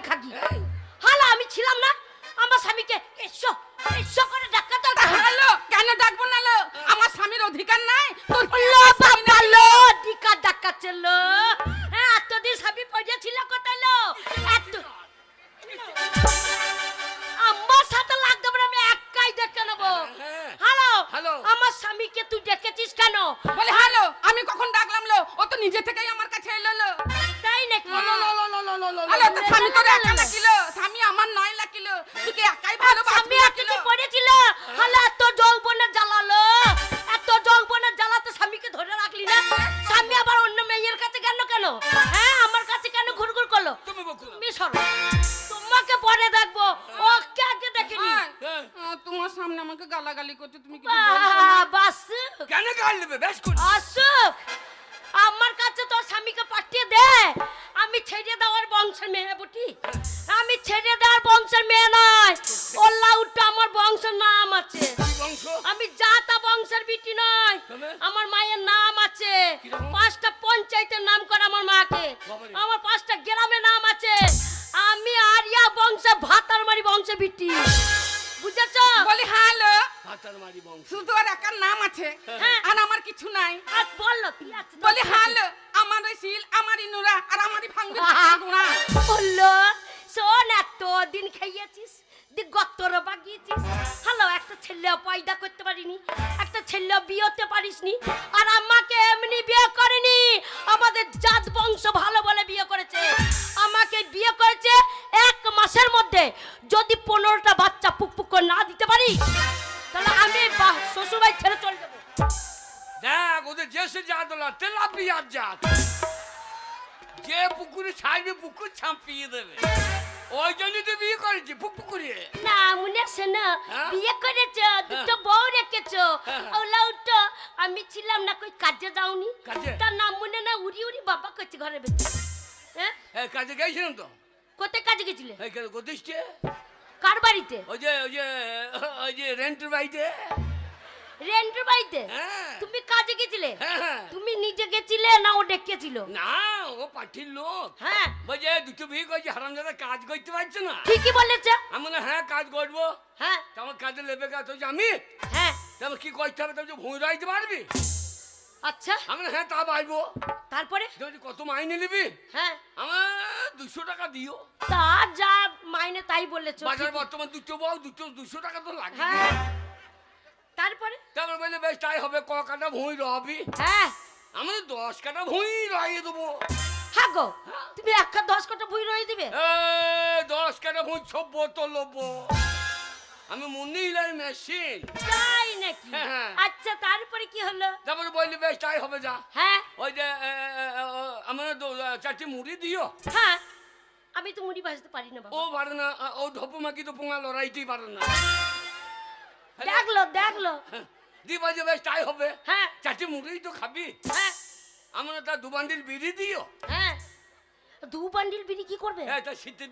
খাই খাকি হালা আমি ছিলাম না। আমার স্বামীকে এসো এসো করে ডাক্কা দরকার। হ্যালো কেন ডাকবো না লো? আমার স্বামীর অধিকার নাই। তোর লো বাবা লো ডিকা ডাক্কা চলো হ্যাঁ এতদিন স্বামী পড়েছিল কোথায় লো? এত আমার সাথে লাগতে পারে আমি একাই দেখে নেব। হ্যাঁ। Hello hello. আমার স্বামীকে তুই ডেকেছিস কেন? বলে হ্যালো আমি কখন ডাকলাম লো? ও তো নিজে থেকেই লো, লো। হ্যালো তো স্বামী তোর একা লাগিলো স্বামী আমার নয় লাগিলো তুই একাই ভালোবাসবি স্বামী লাগিলো পড়েছিল হ্যালো এত যৌবনে জ্বালালো। এত যৌবনে জ্বালাতে স্বামীকে ধরে রাখলি না? স্বামী আবার অন্য মেয়ের কাছে গেল কেন? হ্যাঁ আমার কাছে কেন ঘুরঘুর করল? তুমি সরো। তোমাকে পরে দেখব। ওকে আগে দেখিনি। হ্যাঁ। হ্যাঁ। তোমার সামনে আমাকে গালাগালি করছে তুমি বাস কেন গাল নেবে বেশ করে আসুক আমার কাছে তোর স্বামীকে পাঠিয়ে দে। আমি ছেড়ে দেওয়ার বংশের মেয়ে বুটি। আমি ছেড়ে দেওয়ার বংশের মেয়ে নয়। ওল্লা উঠটা আমার বংশের নাম আছে। আমি জাতা বংশের বিটি নয়। আমার মায়ের নাম আছে। পাঁচটা পঞ্চায়েতের নাম করে আমার মাকে। আমার পাঁচটা গ্রামের নাম আছে। আমি আরিয়া বংশে ভাতার মারি বংশে বিটি। বুঝেছ? বলি হ্যালো। ভাতার মারি বংশ। শুধু ওর একার নাম আছে। হ্যাঁ। আর আমার কিছু নাই। আর আছে বলি হ্যালো আমার ওই শিল আমারই নুরা আর আমারই ভাঙবি গুণা বলল শোন এত দিন খাইয়েছিস দি গত্তর বাগিয়েছিস। হ্যালো একটা ছেলে পয়দা করতে পারিনি একটা ছেলে বিয়ে হতে পারিসনি আর আমাকে এমনি বিয়ে করেনি। আমাদের জাত বংশ ভালো বলে বিয়ে করেছে। আমাকে বিয়ে করেছে এক মাসের মধ্যে। যদি পনেরোটা বাচ্চা পুক পুক করে না দিতে পারি তাহলে আমি শ্বশুরবাড়ি ছেড়ে চলে যাব। দেখ ওদের যে সে জাত হলো তেলাপিয়ার জাত। যে পুকুরে ছাড়বে পুকুর ছাপিয়ে দেবে। ওই জন্যই তো বিয়ে করেছি পুক পুকুরে। না মনে আছে না? হ্যাঁ? বিয়ে করেছ দুটো বউ রেখেছো। হ্যাঁ। ওলা উঠো আমি ছিলাম না কই কাজে যাওনি। কাজে? তার নাম মনে না উড়ি উড়ি বাবা করছে ঘরের ভেতরে। হ্যাঁ? কাজে গেছিলাম তো? কোথায় কাজে গেছিলে? কোথায় কার বাড়িতে? ওই যে ওই যে ওই যে রেন্টের বাড়িতে। রেন্টের বাড়িতে? হ্যাঁ। তুমি কাজে গেছিলে? হ্যাঁ, হ্যাঁ। তুমি নিজে গেছিলে না ও ডেকেছিল না ও পাঠির লোক। হ্যাঁ। বলছে দুটো বিয়ে করছি হারামজাদা কাজ করতে পারছে না। ঠিকই বলেছে। আমি বললাম, হ্যাঁ কাজ করব। হ্যাঁ। তা আমার কাজে লেবে কাজ হচ্ছে আমি হ্যাঁ। তা আমার কি করতে হবে? তুমি ভুঁই রাইতে পারবি? আচ্ছা। আমি হ্যাঁ তা পারব। তারপরে? বলছি, কত মাইনে নিবি? হ্যাঁ। আমার দুশো টাকা দিও। তা যা মাইনে তাই বলেছ বাজার বর্তমান দুটো বউ দুটো দুশো টাকা তো লাগে। হ্যাঁ। তারপরে? তারপর বললে বেশ তাই হবে ক কাটা ভুঁই রবি। হ্যাঁ। আমি দশ কাটা ভুঁই রয়ে দেবো। হ্যাঁ গো তুমি একটা দশ কটা বই রয়ে দিবে? দশ কাটা ভুঁই সব বোতল লোবো আমি মুন্নি হিলাই মেশিন। তাই নাকি? হ্যাঁ, হ্যাঁ। আচ্ছা তারপরে কি হলো? তারপরে বললি বেশ তাই হবে যা। হ্যাঁ? ওই যে আমার চারটি মুড়ি দিও। হ্যাঁ আমি তো মুড়ি ভাজতে পারি না ও পারে না ও ঢপু মাকি তো পোঙা লড়াইতেই পারে না। দেখল দেখল। হ্যাঁ, দি বাজে বেশ তাই হবে। হ্যাঁ। চারটি মুড়ি তো খাবি। হ্যাঁ। আমার তা দু বান্ডিল বিড়ি দিও। হ্যাঁ। দু বান্ডিল বিড়ি কি করবে? হ্যাঁ তা শীতে